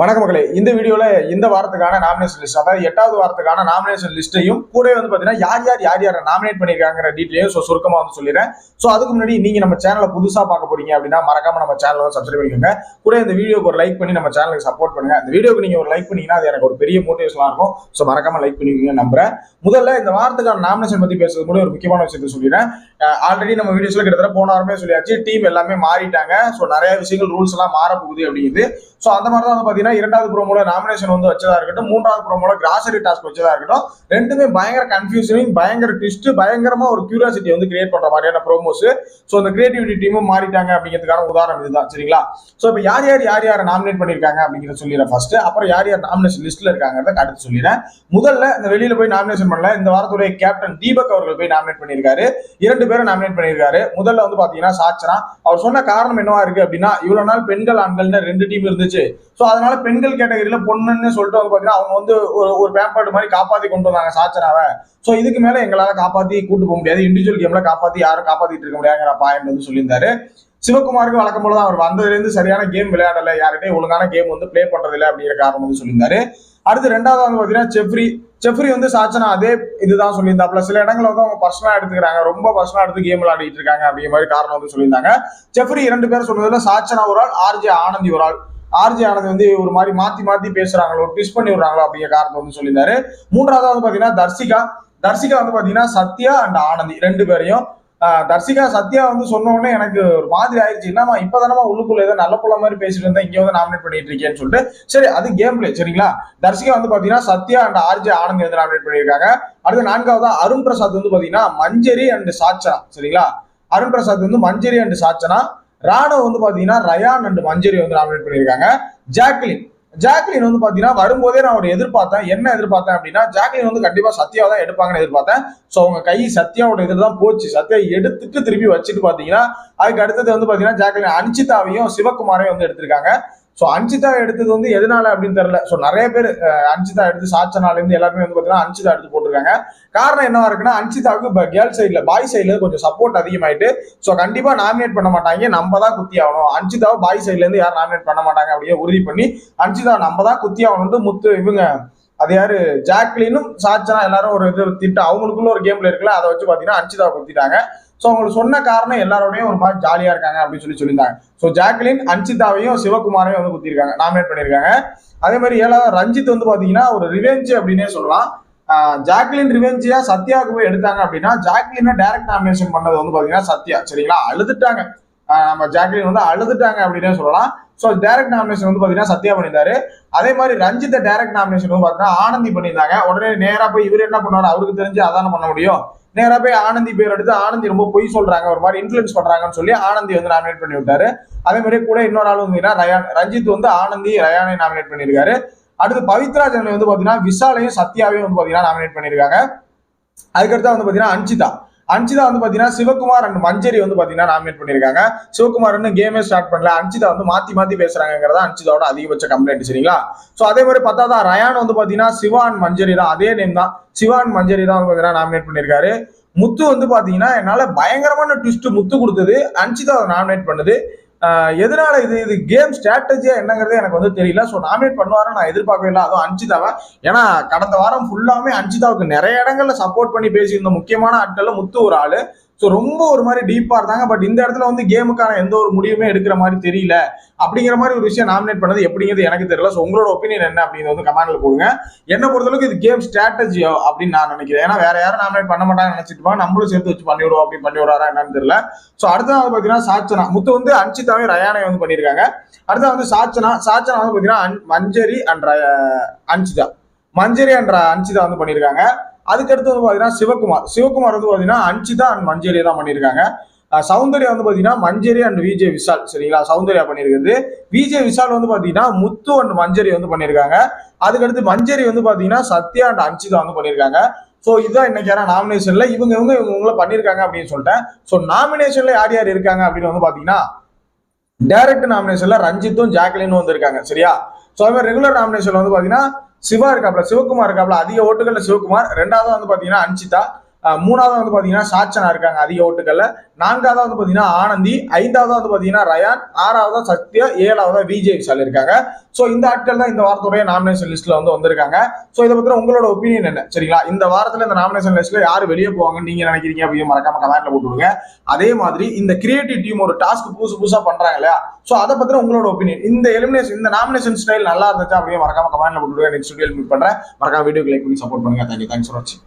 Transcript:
வணக்க மக்களே. இந்த வீடியோல இந்த வாரத்துக்கான நாமினேஷன் லிஸ்ட் அதாவது எட்டாவது வாரத்துக்கான நாமினேஷன் லிஸ்ட்டையும் கூட வந்து பாத்தீங்கன்னா யார் யார் யார் யாரை நாமினேட் பண்ணிருக்காங்க டீட்டெயிலையும் ஸோ சுருக்கமாக வந்து சொல்லிடுறேன். ஸோ அதுக்கு முன்னாடி நீங்க நம்ம சேனலை புதுசா பார்க்க போறீங்க அப்படின்னா மறக்காம நம்ம சேனலை வந்து சப்ஸ்கிரைப் பண்ணிக்கோங்க. கூட இந்த வீடியோக்கு ஒரு லைக் பண்ணி நம்ம சேனலுக்கு சப்போர்ட் பண்ணுங்க. அந்த வீடியோக்கு நீங்க ஒரு லைக் பண்ணீங்கன்னா அது எனக்கு ஒரு பெரிய மோட்டிவேஷனாக இருக்கும். ஸோ மறக்காம லைக் பண்ணிக்கோங்க நம்புறேன். முதல்ல இந்த வாரத்துக்கான நாமினேஷன் பத்தி பேசுறது கூட ஒரு முக்கியமான விஷயத்தை சொல்லிடுறேன். ஆல்ரெடி நம்ம வீடியோஸ்ல கிட்டத்தட்ட போன வாரமே சொல்லியாச்சு. டீம் எல்லாமே மாறிட்டாங்க. ஸோ நிறைய விஷயங்கள் ரூல்ஸ் எல்லாம் மாற போகுது அப்படிங்குது. ஸோ அந்த மாதிரி தான் வந்து பாத்தீங்கன்னா இரண்டாவது ப்ரோமோல நாமினேஷன் வந்து வச்சதா இருக்கட்டும் மூன்றாவது ப்ரோமோல கிராசரி டாஸ்க் வச்சதா இருக்கட்டும் ரெண்டுமே பயங்கர கன்ஃபியூசிங் பயங்கர ட்விஸ்ட் பயங்கரமா ஒரு கியூரியாசிட்டி வந்து கிரியேட் பண்ற மாதிரியான ப்ரோமோஸ் ஸோ அந்த கிரியேட்டிவிட்டி டீமும் மாறிட்டாங்க அப்படிங்கிறதுக்கான உதாரணம் இதுதான். சரிங்களா? ஸோ இப்போ யார் யார் யார் யாரை நாமினேட் பண்ணிருக்காங்க அப்படிங்கிறத சொல்லிடுறேன் ஃபர்ஸ்ட் அப்புறம் யார் யார் நாமினேஷன் லிஸ்ட்ல இருக்காங்கிறத அடுத்து சொல்லிடுறேன். முதல்ல இந்த வெளியில போய் நாமினேஷன் பண்ணல இந்த வாரத்துடைய கேப்டன் தீபக் அவர்கள் போய் நாமினேட் பண்ணியிருக்காரு. இரண்டு பேரும் நாமினேட் பண்ணியிருக்காரு. முதல்ல வந்து பாத்தீங்கன்னா சாச்சனா அவர் சொன்ன காரணம் என்னவா இருக்கு அப்படின்னா இவ்வளவு நாள் பெண்கள் ஆண்கள்னு ரெண்டு டீம் இருந்துச்சு. ஸோ அதனால பெண்கள் கேட்டகரியில பொண்ணுன்னு சொல்லிட்டு வந்து பாத்தீங்கன்னா அவங்க வந்து ஒரு ஒரு மாதிரி காப்பாத்தி கொண்டு வந்தாங்க சாச்சனாவை. ஸோ இதுக்கு மேல எங்களால காப்பாத்தி கூட்டு போக முடியாது. இண்டிவிஜுவல் கேம்ல காப்பாத்தி யாரும் காப்பாத்திட்டு இருக்க முடியாங்கிற பாயிண்ட் வந்து சொல்லியிருந்தாரு. சிவகுமாருக்கு வழக்கம் போல தான் அவர் வந்ததுலேருந்து சரியான கேம் விளையாடல. யார்கிட்டயும் ஒழுங்கான கேம் வந்து ப்ளே பண்றது இல்லை அப்படிங்கிற காரணம் வந்து சொல்லியிருந்தாரு. அடுத்து ரெண்டாவது வந்து பாத்தீங்கன்னா செஃப்ரி. செஃப்ரி வந்து சாச்சனா அதே இதுதான் சொல்லியிருந்தாப்ல சில இடங்களை வந்து அவங்க பர்சனலா எடுத்துக்கிறாங்க. ரொம்ப பர்சனலா எடுத்து கேம் விளையாடிட்டு இருக்காங்க அப்படிங்கிற மாதிரி காரணம் வந்து சொல்லியிருந்தாங்க. செஃப்ரி இரண்டு பேர் சொன்னதுல சாச்சனா ஒரு ஆள் ஆர்ஜே ஆனந்தி ஒரு ஆள். ஆர்ஜே ஆனந்த் வந்து ஒரு மாதிரி மாத்தி மாத்தி பேசுறாங்களோ ட்விஸ்ட் பண்ணி விடுறாங்களோ அப்படிங்கிற காரணம் வந்து சொல்லியிருந்தாரு. மூன்றாவது வந்து பாத்தீங்கன்னா தர்சிகா தர்சிகா வந்து பாத்தீங்கன்னா சத்யா அண்ட் ஆனந்தி ரெண்டு பேரையும். தர்சிகா சத்யா வந்து சொன்ன எனக்கு ஒரு மாதிரி ஆயிடுச்சு. என்னமா இப்பதானமா உள்ளுக்குள்ள ஏதோ நல்ல புள்ள மாதிரி பேசிட்டு இருந்தா இங்க வந்து நாமினேட் பண்ணிட்டு இருக்கேன்னு சொல்லிட்டு. சரி அது கேம் பிளே சரிங்களா? தர்சிகா வந்து பாத்தீங்கன்னா சத்யா அண்ட் ஆர்ஜே ஆனந்த் வந்து நாமினேட் பண்ணியிருக்காங்க. அடுத்து நான்காவது அருண் பிரசாத் வந்து பாத்தீங்கன்னா மஞ்சரி அண்ட் சாச்சனா சரிங்களா? அருண் பிரசாத் வந்து மஞ்சரி அண்ட் சாச்சனா. ராணுவம் வந்து பாத்தீங்கன்னா ரயான் அண்ட் மஞ்சரி வந்து நாமினேட் பண்ணியிருக்காங்க. ஜாக்லின். ஜாக்லின் வந்து பாத்தீங்கன்னா வரும்போதே நான் ஒரு எதிர்பார்த்தேன். என்ன எதிர்பார்த்தேன் அப்படின்னா ஜாக்லின் வந்து கண்டிப்பா சத்யாவை தான் எடுப்பாங்கன்னு எதிர்பார்த்தேன். ஸோ அவங்க கை சத்யாவோட இதில் தான் போச்சு. சத்யா எடுத்துட்டு திருப்பி வச்சுட்டு பாத்தீங்கன்னா அதுக்கு அடுத்தது வந்து பாத்தீங்கன்னா ஜாக்லின் அனிச்சிதாவையும் சிவகுமாரையும் வந்து எடுத்திருக்காங்க. ஸோ அஞ்சிதா எடுத்தது வந்து எதனால அப்படின்னு தெரியல. ஸோ நிறைய பேர் அஞ்சிதா எடுத்து சாச்சனாலேருந்து எல்லாருமே வந்து பார்த்தீங்கன்னா அஞ்சிதா எடுத்து போட்டிருக்காங்க. காரணம் என்னவா இருக்குன்னா அஞ்சிதாவுக்கு இப்போ கேர்ள் சைடில் பாய் சைடில் கொஞ்சம் சப்போர்ட் அதிகமாயிட்டு ஸோ கண்டிப்பாக நாமினேட் பண்ண மாட்டாங்க. நம்ம தான் குத்தி ஆகணும். அஞ்சிதாவை பாய் சைட்லேருந்து யாரும் நாமினேட் பண்ண மாட்டாங்க அப்படியே உறுதி பண்ணி அன்சிதா நம்ம தான் குத்தி ஆகணும்னு முத்து இவங்க அது யாரு? ஜாக்லினும் சாச்சனா எல்லாரும் ஒரு இது திட்டம் அவங்களுக்குள்ள ஒரு கேம்ல இருக்குல்ல அதை வச்சு பாத்தீங்கன்னா அன்சிதா குத்திட்டாங்க. ஸோ அவங்களுக்கு சொன்ன காரணம் எல்லாரோடையும் ஒரு மாதிரி ஜாலியா இருக்காங்க அப்படின்னு சொல்லி சொல்லியிருந்தாங்க. ஸோ ஜாக்லின் அன்சிதாவையும் சிவகுமாரையும் வந்து குத்திருக்காங்க நாமினேட் பண்ணியிருக்காங்க. அதே மாதிரி ஏழாவது ரஞ்சித் வந்து பாத்தீங்கன்னா ஒரு ரிவெஞ்சு அப்படின்னே சொல்லலாம். ஜாக்லின் ரிவெஞ்சியா சத்யாவுக்கு போய் எடுத்தாங்க அப்படின்னா ஜாக்லினை டைரக்ட் நாமினேஷன் பண்ணது வந்து பாத்தீங்கன்னா சத்யா. சரிங்களா? அழுதுட்டாங்க. நம்ம ஜாக்லின் வந்து அழுதுட்டாங்க அப்படின்னே சொல்லலாம். ஸோ டைரக்ட் நாமினேஷன் வந்து பார்த்தீங்கன்னா சத்யா பண்ணியிருந்தாரு. அதே மாதிரி ரஞ்சித்தை டைரக்ட் நாமினேஷன் வந்து பார்த்தீங்கன்னா ஆனந்தி பண்ணியிருந்தாங்க. உடனே நேராக போய் இவர் என்ன பண்ணுவாரு? அவருக்கு தெரிஞ்சு அதான பண்ண முடியும். நேராக போய் ஆனந்தி பேர் எடுத்து ஆனந்தி ரொம்ப பொய் சொல்றாங்க ஒரு மாதிரி இன்ஃபுளுன்ஸ் பண்றாங்கன்னு சொல்லி ஆனந்தி வந்து நாமினேட் பண்ணி விட்டாரு அதே மாதிரி கூட இன்னொரு ஆள் வந்து ரயான் ரஞ்சித் வந்து ஆனந்தி ரயானை நாமினேட் பண்ணியிருக்காரு. அடுத்து பவித்ராஜனை வந்து பாத்தீங்கன்னா விஷாலையும் சத்யாவையும் வந்து பாத்தீங்கன்னா நாமினேட் பண்ணியிருக்காங்க. அதுக்கடுத்து வந்து பாத்தீங்கன்னா அன்சிதா அஞ்சிதா வந்து பாத்தீங்கன்னா சிவகுமார் அண்ட் மஞ்சரி வந்து பாத்தீங்கன்னா நாமினேட் பண்ணியிருக்காங்க சிவகுமார் இன்னும் கேமே ஸ்டார்ட் பண்ணல. அஞ்சிதா வந்து மாத்தி மாத்தி பேசுறாங்கிறதா அஞ்சிதாவோட அதிகபட்ச கம்ப்ளைண்ட் சரிங்களா? சோ அதே மாதிரி பத்தாவதா ரயான் வந்து பாத்தீங்கன்னா சிவான் மஞ்சரி தான். அதே நேம் தான். சிவான் மஞ்சரி தான் வந்து பாத்தீங்கன்னா நாமினேட் பண்ணியிருக்காரு முத்து வந்து பாத்தீங்கன்னா என்னால பயங்கரமான ட்விஸ்ட் முத்து கொடுத்தது. அஞ்சிதா நாமினேட் பண்ணுது. எதனால இது இது கேம் ஸ்ட்ராட்டஜியா என்னங்கிறது எனக்கு வந்து தெரியல. ஸோ நாமினேட் பண்ணுவாரு? நான் எதிர்பார்க்கவே இல்லை. அதுவும் அன்சிதாவை ஏன்னா கடந்த வாரம் ஃபுல்லாமே அன்சிதாவுக்கு நிறைய இடங்கள்ல சப்போர்ட் பண்ணி பேசியிருந்த முக்கியமான ஆட்கள்ல முத்து ஒரு ஆளு. ஸோ ரொம்ப ஒரு மாதிரி டீப்பாக இருந்தாங்க. பட் இந்த இடத்துல வந்து கேமுக்கான எந்த ஒரு முடிவுமே எடுக்கிற மாதிரி தெரியல. அப்படிங்கிற மாதிரி ஒரு விஷயம் நாமினேட் பண்ணது எப்படிங்கிறது எனக்கு தெரியல. ஸோ உங்களோட ஒப்பீனியன் என்ன அப்படிங்கிறது வந்து கமெண்ட்ல போடுங்க. என்ன பொறுத்தளவுக்கு இது கேம் ஸ்ட்ராட்டஜியோ அப்படின்னு நான் நினைக்கிறேன். ஏன்னா வேற யாரும் நாமினேட் பண்ண மாட்டாங்கன்னு நினைச்சிட்டு நம்மளும் சேர்த்து வச்சு பண்ணிவிடுவோம் அப்படி பண்ணி விடுறாரா என்னன்னு தெரியல. ஸோ அடுத்த வந்து பார்த்தீங்கன்னா சாச்சனா. முத்து வந்து அஞ்சிதாவே ரயானை வந்து பண்ணியிருக்காங்க. அடுத்த வந்து சாச்சனா. சாச்சனா வந்து பார்த்தீங்கன்னா அன்- மஞ்சரி அண்ட் அன்சிதா. மஞ்சரி அண்ட் அன்சிதா வந்து பண்ணியிருக்காங்க. அதுக்கடுத்து வந்து பார்த்தீங்கன்னா சிவகுமார். சிவகுமார் வந்து பார்த்தீங்கன்னா அன்சிதா அண்ட் மஞ்சரி தான் பண்ணியிருக்காங்க. சௌந்தர்யா வந்து பார்த்தீங்கன்னா மஞ்சரி அண்ட் விஜய் விஷால் சரிங்களா? சௌந்தர்யா பண்ணியிருக்கிறது. விஜய் விஷால் வந்து பார்த்தீங்கன்னா முத்து அண்ட் மஞ்சரி வந்து பண்ணியிருக்காங்க. அதுக்கடுத்து மஞ்சரி வந்து பார்த்தீங்கன்னா சத்யா அண்ட் அன்சிதா வந்து பண்ணியிருக்காங்க. ஸோ இதுதான் இன்னைக்கான யாரா நாமினேஷன்ல இவங்க இவங்க இவங்க இவங்கள பண்ணியிருக்காங்க அப்படின்னு சொல்லிட்டேன். ஸோ நாமினேஷன்ல யார் யார் இருக்காங்க அப்படின்னு வந்து பார்த்தீங்கன்னா டைரக்ட் நாமினேஷன்ல ரஞ்சித்தும் ஜாக்லினும் வந்திருக்காங்க சரியா? ஸோ அது மாதிரி ரெகுலர் நாமினேஷன்ல வந்து பார்த்தீங்கன்னா சிவா இருக்காப்ல சிவகுமார் இருக்காப்ல அதிக ஓட்டுகள்ல சிவகுமார். ரெண்டாவது வந்து பாத்தீங்கன்னா அன்சிதா. மூணாவது வந்து பாத்தீங்கன்னா சாச்சனா இருக்காங்க அதிக ஓட்டுகள்ல. நான்காவது வந்து பாத்தீங்கன்னா ஆனந்தி ஐந்தாவது வந்து பாத்தீங்கன்னா ரயான் ஆறாவது சத்யா ஏழாவது விஜய் விஷால் இருக்காங்க. சோ இந்த ஆட்கள் தான் இந்த வாரத்துடைய நாமினேஷன் லிஸ்ட்ல வந்து வந்திருக்காங்க. சோ இதை பத்தின உங்களோட ஒப்பீனியன் என்ன? சரிங்களா? இந்த வாரத்துல இந்த நாமினேஷன் லிஸ்ட்ல யார் வெளியே போவாங்கன்னு நீங்க நினைக்கிறீங்க அப்படின்னு மறக்காம கமெண்ட்ல போட்டு விடுங்க அதே மாதிரி இந்த கிரியேட்டிவ் டீம் ஒரு டாஸ்க் புதுசு புதுசா பண்றாங்க இல்லையா? சோ அதை பத்தின உங்களோட ஒப்பீனியன் இந்த எலிமினேஷன் இந்த நாமினேஷன் ஸ்டைல் நல்லா இருந்துச்சு அப்படியே மறக்காம கமெண்ட்ல போட்டுவிடுங்க. நெக்ஸ்ட் வீடியோ மீட் பண்றேன். மறக்காம வீடியோ லைக் பண்ணி சப்போர்ட் பண்ணுங்க. தேங்க்யூ தேங்க்ஸ் ஃபார் வாட்சிங்